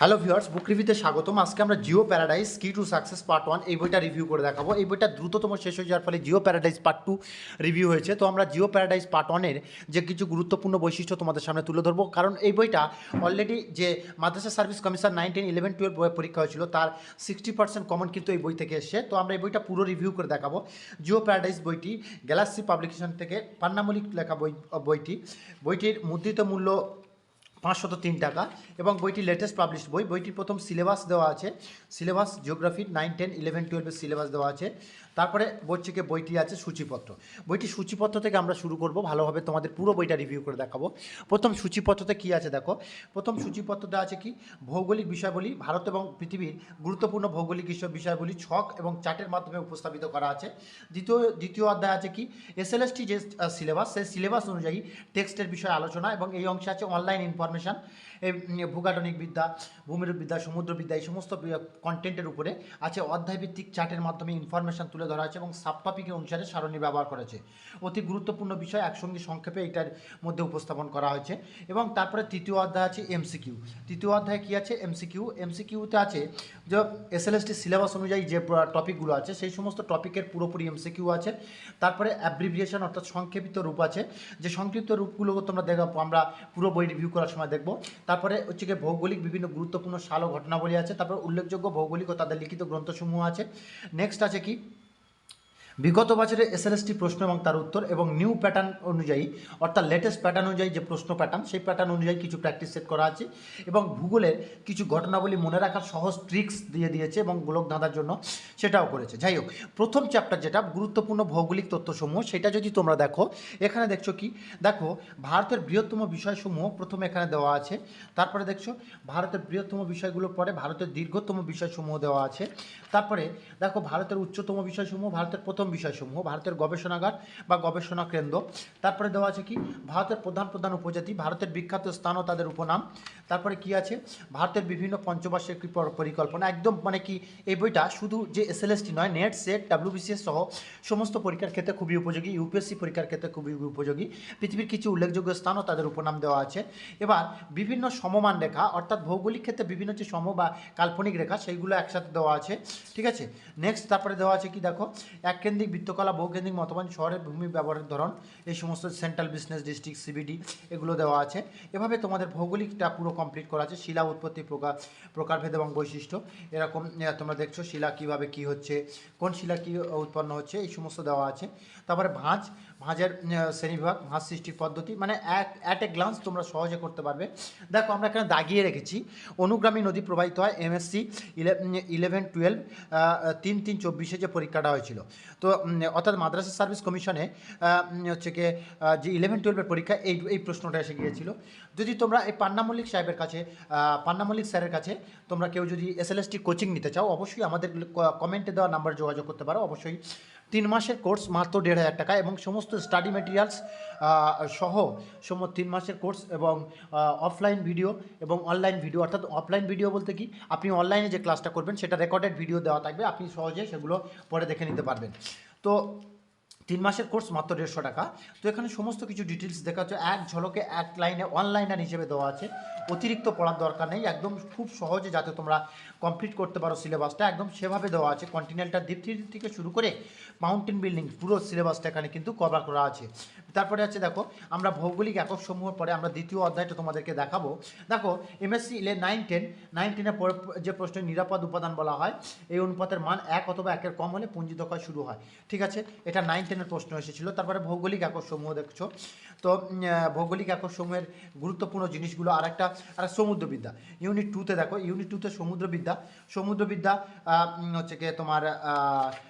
Hello viewers, বুক রিভিউতে স্বাগতম। আজকে আমরা Geo Paradise key to success part one এই বইটা রিভিউ করে দেখাবো। এই বইটা দ্রুততম শেষ হয়ে যাওয়ার ফলে Geo Paradise part two review হয়েছে। তো আমরা জিও প্যারাডাইস পার্ট ওয়ানের যে কিছু গুরুত্বপূর্ণ বৈশিষ্ট্য তোমাদের সামনে তুলে ধরবো। কারণ এই বইটা অলরেডি যে মাদ্রাসা service commission nineteen eleven twelve বইয়ের পরীক্ষা হয়েছিল, তার সিক্সটি পার্সেন্ট কমন কিন্তু এই বই থেকে এসছে। তো আমরা এই বইটা পুরো রিভিউ করে দেখাবো। জিও প্যারাডাইস বইটি গ্যালাক্সি পাবলিকেশন থেকে পান্নামলিক লেখা বই, বইটি। বইটির মুদ্রিত মূল্য পাঁচশত তিন টাকা এবং বইটি লেটেস্ট পাবলিশ বই, বইটির প্রথম সিলেবাস দেওয়া আছে। Syllabus geography nine ten eleven টুয়েলভের সিলেবাস দেওয়া আছে। তারপরে বইটিকে বইটি আছে সূচিপত্র। বইটি সূচিপত্র থেকে আমরা শুরু করব, ভালোভাবে তোমাদের পুরো বইটা রিভিউ করে দেখাবো। প্রথম সূচিপত্রতে কী আছে দেখো? প্রথম সূচিপত্রতে আছে কি? ভৌগোলিক বিষয়গুলি ভারত এবং পৃথিবীর গুরুত্বপূর্ণ ভৌগোলিক বিষয়- বিষয়গুলি ছক এবং চার্টের মাধ্যমে উপস্থাপিত করা আছে। দ্বিতীয় দ্বিতীয় অধ্যায় আছে কি? এসএলএসটি যে সিলেবাস সেই সিলেবাস অনুযায়ী টেক্সটের বিষয়ে আলোচনা এবং এই অংশে আছে অনলাইন ইনফরমেশান এই ভূগাটনিক বিদ্যা, ভূমিরূপবিদ্যা, সমুদ্রবিদ্যা, এই সমস্ত কন্টেন্টের উপরে আছে অধ্যায়ভিত্তিক চার্টের মাধ্যমে ইনফরমেশন তুলে ধরা আছে এবং সাব টপিকের অনুসারে সারণী ব্যবহার করেছে অতি গুরুত্বপূর্ণ বিষয় একসঙ্গে সংক্ষেপে এটার মধ্যে উপস্থাপন করা হয়েছে। এবং তারপরে তৃতীয় অধ্যায় আছে এমসিকিউ তৃতীয় অধ্যায়ে কী আছে? এমসিকিউ এমসিকিউতে আছে যে এসএলএসটি সিলেবাস অনুযায়ী যে টপিকগুলো আছে, সেই সমস্ত টপিকের পুরোপুরি এমসিকিউ আছে। তারপরে অ্যাব্রিভিয়েশন অর্থাৎ সংক্ষেপিত রূপ আছে। যে সংক্ষিপ্ত রূপগুলো তোমরা দেখো, আমরা পুরো বই রিভিউ করার দেখব। তারপরে হচ্ছে গিয়ে ভৌগোলিক বিভিন্ন গুরুত্বপূর্ণ সাল ও ঘটনাবলী আছে, তারপর উল্লেখযোগ্য ভৌগোলিক ও তাদের লিখিত গ্রন্থসমূহ আছে। নেক্সট আছে কি? বিগত বছরের এসএলএসটি প্রশ্ন এবং তার উত্তর এবং নিউ প্যাটার্ন অনুযায়ী, অর্থাৎ লেটেস্ট প্যাটার্ন অনুযায়ী যে প্রশ্ন প্যাটার্ন সেই প্যাটার্ন অনুযায়ী কিছু প্র্যাকটিস সেট করা আছে এবং ভূগোলের কিছু ঘটনাবলী মনে রাখার সহজ ট্রিক্স দিয়ে দিয়েছে এবং গোলক ধাঁধার জন্য সেটাও করেছে। যাই হোক, প্রথম চ্যাপ্টার যেটা গুরুত্বপূর্ণ ভৌগোলিক তথ্যসমূহ, সেটা যদি তোমরা দেখো, এখানে দেখছ কি? দেখো, ভারতের বৃহত্তম বিষয়সমূহ প্রথমে এখানে দেওয়া আছে। তারপরে দেখছ, ভারতের বৃহত্তম বিষয়গুলোর পরে ভারতের দীর্ঘতম বিষয়সমূহ দেওয়া আছে। তারপরে দেখো, ভারতের উচ্চতম বিষয়সমূহ, ভারতের প্রথম বিষয়সমূহ, ভারতের গবেষণাগার বা গবেষণা কেন্দ্র। তারপরে দেওয়া আছে কি? ভারতের প্রধান প্রধান উপজাতি, ভারতের বিখ্যাত স্থান ও তাদের উপনাম। তারপরে কি আছে? ভারতের বিভিন্ন পঞ্চবার্ষিক পরিকল্পনা। একদম মানে কি, এই বইটা শুধু যে এসএলএসটি নয় নেট সেট ডাব্লিউবিসিএস সহ সমস্ত পরীক্ষার ক্ষেত্রে খুবই উপযোগী ইউপিএসসি পরীক্ষার ক্ষেত্রে খুবই উপযোগী। পৃথিবীর কিছু উল্লেখযোগ্য স্থান ও তাদের উপনাম দেওয়া আছে। এবার বিভিন্ন সমমান রেখা, অর্থাৎ ভৌগোলিক ক্ষেত্রে বিভিন্ন যে সম বা কাল্পনিক রেখা, সেইগুলো একসাথে দেওয়া আছে। ঠিক আছে? নেক্সট তারপরে দেওয়া আছে কি? দেখো এককেন্দ্রিক বৃত্তকলা, বহুকেন্দ্রিক মতবান শহরের ভূমি ব্যবহারের ধরন, এই সমস্ত সেন্ট্রাল বিজনেস ডিস্ট্রিক্ট, সিবিডি এগুলো দেওয়া আছে। এভাবে তোমাদের ভৌগোলিকটা পুরো কমপ্লিট করা আছে, শিলা উৎপত্তি প্রকার, প্রকারভেদ এবং বৈশিষ্ট্য। এরকম তোমরা দেখছ শিলা কীভাবে কি হচ্ছে, কোন শিলা কি উৎপন্ন হচ্ছে, এই সমস্ত দেওয়া আছে। তারপরে ভাঁজ ভাঁজের শ্রেণীবিভাগ ভাঁজ সৃষ্টির পদ্ধতি মানে এক অ্যাট এ গ্লান্স তোমরা সহজে করতে পারবে। দেখো, আমরা এখানে দাগিয়ে রেখেছি। অনুগ্রামী নদী প্রবাহিত হয় এমএসসি ইলেভেন টুয়েলভ তিন তিন, চব্বিশে যে পরীক্ষাটা হয়েছিল। তো অর্থাৎ মাদ্রাসা সার্ভিস কমিশনে হচ্ছে কি যে ইলেভেন টুয়েলভের পরীক্ষা, এই এই প্রশ্নটা এসে গিয়েছিল। যদি তোমরা এই পান্না মল্লিক সাহেবের কাছে পান্না মল্লিক স্যারের কাছে তোমরা কেউ যদি এসএলএসটি কোচিং নিতে চাও, অবশ্যই আমাদের কমেন্টে দেওয়া নাম্বার যোগাযোগ করতে পারো। অবশ্যই তিন মাসের কোর্স মাত্র দেড় হাজার টাকা এবং সমস্ত স্টাডি মেটেরিয়ালস সহ সম, তিন মাসের কোর্স এবং অফলাইন ভিডিও এবং অনলাইন ভিডিও অর্থাৎ অফলাইন ভিডিও বলতে কি? আপনি অনলাইনে যে ক্লাসটা করবেন, সেটা রেকর্ডেড ভিডিও দেওয়া থাকবে। আপনি সহজে সেগুলো পরে দেখে নিতে পারবেন। তো তিন মাসের কোর্স মাত্র দেড়শো টাকা। তো এখানে সমস্ত কিছু ডিটেলস দেখা হচ্ছে এক ঝলকে এক লাইনে অনলাইনার হিসেবে দেওয়া আছে। অতিরিক্ত পড়ার দরকার নেই। একদম খুব সহজে যাতে তোমরা কমপ্লিট করতে পারো সিলেবাসটা একদম সেভাবে দেওয়া আছে। কন্টিনেন্টাল দ্বীপ থেকে শুরু করে মাউন্টেন বিল্ডিং পুরো সিলেবাসটা এখানে কিন্তু কভার করা আছে। তারপরে আছে, দেখো, আমরা ভৌগোলিক একক সমূহ পরে আমরা দ্বিতীয় অধ্যায়টা তোমাদেরকে দেখাবো। দেখো এমএসসি ইলে নাইন টেন নাইন টেনের যে প্রশ্নের নিরাপদ উপাদান বলা হয়, এই অনুপাতের মান এক অথবা একের কম হলে পুঞ্জিত ক্ষয় শুরু হয়। ঠিক আছে? এটা নাইন টেনের প্রশ্ন এসেছিল। তারপরে ভৌগোলিক একক সমূহ দেখছ। তো ভৌগোলিক সমূহের গুরুত্বপূর্ণ জিনিসগুলো আর একটা আর সমুদ্রবিদ্যা ইউনিট টুতে দেখো ইউনিট টুতে সমুদ্রবিদ্যা। সমুদ্রবিদ্যা হচ্ছে গিয়ে তোমার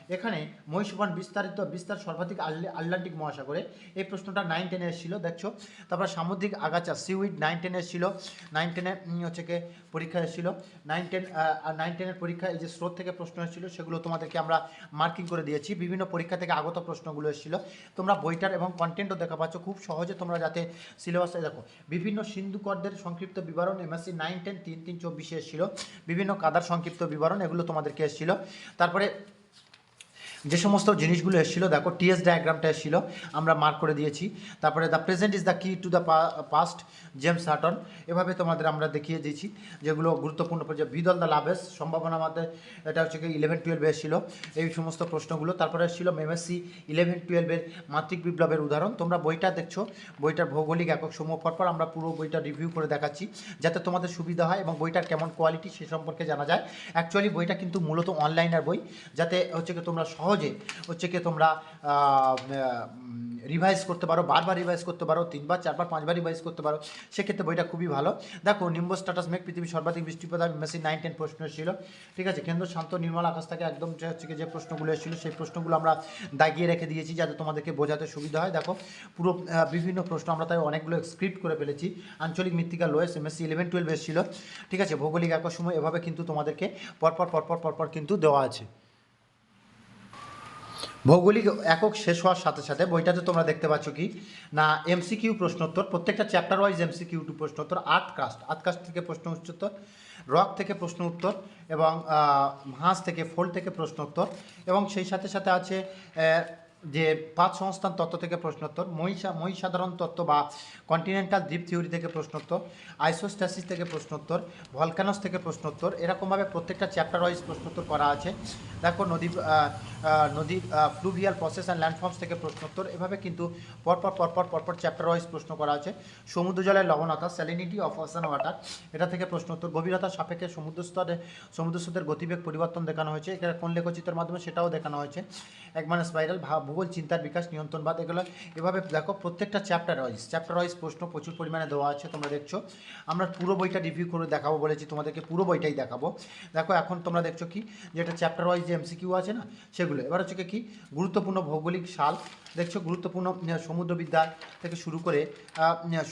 এখানে মহিষবান বিস্তারিত, বিস্তার সর্বাধিক আটল- আটলান্টিক মহাসাগরে। এই প্রশ্নটা নাইন টেনে এসেছিল, দেখছ? তারপর সামুদ্রিক আগাছা সিউইড নাইন টেনে এসেছিল। নাইন টেনে হচ্ছে গিয়ে পরীক্ষা এসেছিল। নাইন টেন নাইন টেনের পরীক্ষা এই যে স্রোত থেকে প্রশ্ন এসেছিল, সেগুলো তোমাদেরকে আমরা মার্কিং করে দিয়েছি। বিভিন্ন পরীক্ষা থেকে আগত প্রশ্নগুলো এসেছিল। তোমরা বইটার এবং কন্টেন্টও দেখা পাচ্ছ। খুব সহজে তোমরা যাতে সিলেবাসে দেখো, বিভিন্ন সিন্ধুকরদের সংক্ষিপ্ত বিবরণ এমএসসি নাইন টেন তিন তিন, চব্বিশে এসেছিল। বিভিন্ন কাদার সংক্ষিপ্ত বিবরণ এগুলো তোমাদেরকে এসেছিল। তারপরে যে সমস্ত জিনিসগুলো এসেছিল, দেখো টিএস ডায়াগ্রামটা এসেছিল, আমরা মার্ক করে দিয়েছি। তারপরে the present is the key to the past James Hutton এভাবে তোমাদের আমরা দেখিয়ে দিয়েছি, যেগুলো গুরুত্বপূর্ণ পর্যায়ে বিদল দ্য লাভেস, সম্ভাবনা আমাদের, এটা হচ্ছে কি ইলেভেন টুয়েলভে এসেছিল, এই সমস্ত প্রশ্নগুলো। তারপরে এসেছিল এমএসসি ইলেভেন টুয়েলভের মাতৃক বিপ্লবের উদাহরণ। তোমরা বইটা দেখছ, বইটার ভৌগোলিক একক সমূহ পরপর আমরা পুরো বইটা রিভিউ করে দেখাচ্ছি, যাতে তোমাদের সুবিধা হয় এবং বইটার কেমন কোয়ালিটি সে সম্পর্কে জানা যায়। অ্যাকচুয়ালি বইটা কিন্তু মূলত অনলাইনের বই, যাতে হচ্ছে কি তোমরা সহজে হচ্ছে কি তোমরা রিভাইজ করতে পারো, বারবার রিভাইজ করতে পারো, তিনবার, চারবার, পাঁচবার রিভাইজ করতে পারো, সেক্ষেত্রে বইটা খুবই ভালো। দেখো নিম্ব স্ট্যাটাস মেঘ, পৃথিবীর সর্বাধিক বৃষ্টিপাত মেসি নাইন টেন প্রশ্ন ছিল ঠিক আছে, কেন্দ্র শান্ত, নির্মল আকাশ থেকে একদম হচ্ছে যে প্রশ্নগুলো এসেছিল, সেই প্রশ্নগুলো আমরা দাগিয়ে রেখে দিয়েছি যাতে তোমাদেরকে বোঝাতে সুবিধা হয়। দেখো, পুরো বিভিন্ন প্রশ্ন আমরা তাই অনেকগুলো স্ক্রিপ্ট করে ফেলেছি। আঞ্চলিক মৃত্তিকা লোয়েস এমএসসি ইলেভেন টুয়েলভ এসেছিল। ঠিক আছে, ভৌগোলিক একক সময় এভাবে কিন্তু তোমাদেরকে পরপর পরপর পরপর কিন্তু দেওয়া আছে। ভৌগোলিক একক শেষ হওয়ার সাথে সাথে বইটাতে তোমরা দেখতে পাচ্ছ কি? না এমসিকিউ প্রশ্নোত্তর, প্রত্যেকটা চ্যাপ্টার ওয়াইজ এমসিকিউ টু প্রশ্নোত্তর আর্ট কাস্ট আর্ট কাস্ট থেকে প্রশ্ন উত্তর রক থেকে প্রশ্ন উত্তর এবং হাঁস থেকে ফোল্ড থেকে প্রশ্ন উত্তর এবং সেই সাথে সাথে আছে যে পাঁচ সংস্থান তত্ত্ব থেকে প্রশ্নোত্তর, মহিষা মহিসাধারণ তত্ত্ব বা কন্টিনেন্টাল দ্বীপ থিওরি থেকে প্রশ্নোত্তর আইসোস্ট্যাসিস থেকে প্রশ্নোত্তর ভলকানস থেকে প্রশ্নোত্তর, এরকমভাবে প্রত্যেকটা চ্যাপ্টার ওয়াইজ প্রশ্নোত্তর করা আছে। দেখো নদী নদী ফ্লুভিয়াল প্রসেস অ্যান্ড ল্যান্ডফর্মস থেকে প্রশ্নোত্তর, এভাবে কিন্তু পরপর পরপর পরপর চ্যাপ্টার ওয়াইজ প্রশ্ন করা আছে। সমুদ্র জলের লবণতা স্যালিনিটি অফ ওয়াসান ওয়াটার এটা থেকে প্রশ্নোত্তর। গভীরতা সাপেক্ষে সমুদ্র স্তরে, সমুদ্র গতিবেগ পরিবর্তন দেখানো হয়েছে। এখানে কোন লেখচিত্রের মাধ্যমে সেটাও দেখানো হয়েছে। এক মানে স্পাইরাল ভূগোল, চিন্তার বিকাশ নিয়ন্ত্রণবাদ এগুলো। এভাবে দেখো প্রত্যেকটা চ্যাপ্টার ওয়াইজ চ্যাপ্টার ওয়াইজ প্রশ্ন প্রচুর পরিমাণে দেওয়া আছে, তোমরা দেখছ। আমরা পুরো বইটা রিভিউ করে দেখাবো বলেছি, তোমাদেরকে পুরো বইটাই দেখাবো। দেখো এখন তোমরা দেখছ কি, যেটা চ্যাপ্টার ওয়াইজ যে এমসিকিউ আছে না, সেগুলো। এবার হচ্ছে কি গুরুত্বপূর্ণ ভৌগোলিক সাল। দেখছ গুরুত্বপূর্ণ সমুদ্রবিদ্যা থেকে শুরু করে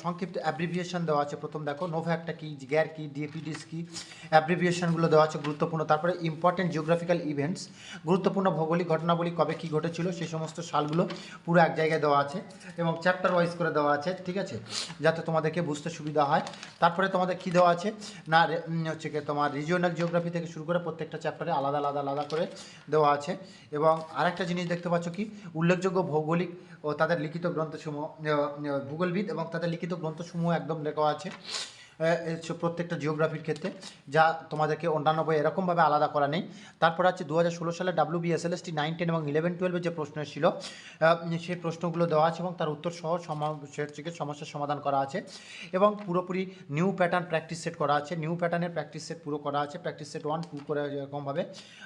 সংক্ষিপ্ত অ্যাব্রিভিয়েশন দেওয়া আছে। প্রথম দেখো নোভ্যাকটা কি গ্যার কি ডিএপিডিস কি অ্যাব্রিভিয়েশনগুলো দেওয়া আছে গুরুত্বপূর্ণ। তারপরে ইম্পর্টেন্ট জিওগ্রাফিক্যাল ইভেন্টস গুরুত্বপূর্ণ ভৌগোলিক ঘটনাবলী কবে কী ঘটেছিল সেই সমস্ত সালগুলো পুরো এক জায়গায় দেওয়া আছে এবং চ্যাপ্টার ওয়াইজ করে দেওয়া আছে, ঠিক আছে? যাতে তোমাদেরকে বুঝতে সুবিধা হয়। তারপরে তোমাদের কি দেওয়া আছে? না হচ্ছে কি তোমার রিজিওনাল জিওগ্রাফি থেকে শুরু করে প্রত্যেকটা চ্যাপ্টারে আলাদা আলাদা আলাদা করে দেওয়া আছে। এবং আরেকটা জিনিস দেখতে পাচ্ছ কি? উল্লেখযোগ্য ভৌগোলিক ও তাদের লিখিত গ্রন্থসমূহ ভূগোলবিদ এবং তাদের লিখিত গ্রন্থসমূহ একদম লেখা আছে। প্রত্যেকটা জিওগ্রাফির ক্ষেত্রে, যা তোমাদেরকে অন্যান্য বই এরকমভাবে আলাদা করা নেই। তারপর আছে দু হাজার ষোলো সালে এস টি নাইন টেন এবং ইলেভেন টুয়েলভে যে প্রশ্ন ছিল সেই প্রশ্নগুলো দেওয়া আছে এবং তার উত্তর সহ সমা- সে থেকে সমস্যার সমাধান করা আছে এবং পুরোপুরি নিউ প্যাটার্ন প্র্যাকটিস সেট করা আছে। নিউ প্যাটার্নের প্র্যাকটিস সেট পুরো করা আছে। প্র্যাকটিস সেট ওয়ান টু করে এরকমভাবে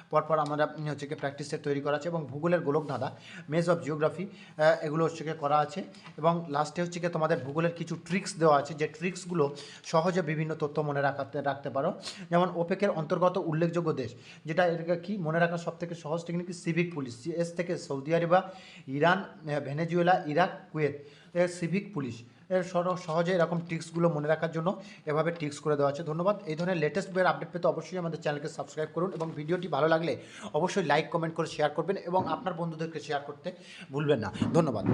পরপর আমরা হচ্ছে প্র্যাকটিস সেট তৈরি করা আছে এবং ভূগোলের গোলক ধাঁধা মেজ অফ জিওগ্রাফি এগুলো হচ্ছে করা আছে এবং লাস্টে হচ্ছে তোমাদের ভূগোলের কিছু ট্রিক্স দেওয়া আছে। যে ট্রিক্সগুলো সহজে বিভিন্ন তথ্য মনে রাখাতে, রাখতে পারো। যেমন ওপেকের অন্তর্গত উল্লেখযোগ্য দেশ, যেটা এটাকে কি মনে রাখা সব থেকে সহজ টেকনিক সিভিক পুলিশ এস থেকে Saudi Arabia, Iran Venezuela, Iraq, Kuwait civic police এর সর- সহজে এরকম টিক্সগুলো মনে রাখার জন্য এভাবে টিক্স করে দেওয়া আছে। ধন্যবাদ। এই ধরনের লেটেস্ট বইয়ের আপডেট পেতে অবশ্যই আমাদের চ্যানেলকে সাবস্ক্রাইব করুন এবং ভিডিওটি ভালো লাগলে অবশ্যই লাইক কমেন্ট করে শেয়ার করবেন এবং আপনার বন্ধুদেরকে শেয়ার করতে ভুলবেন না। ধন্যবাদ।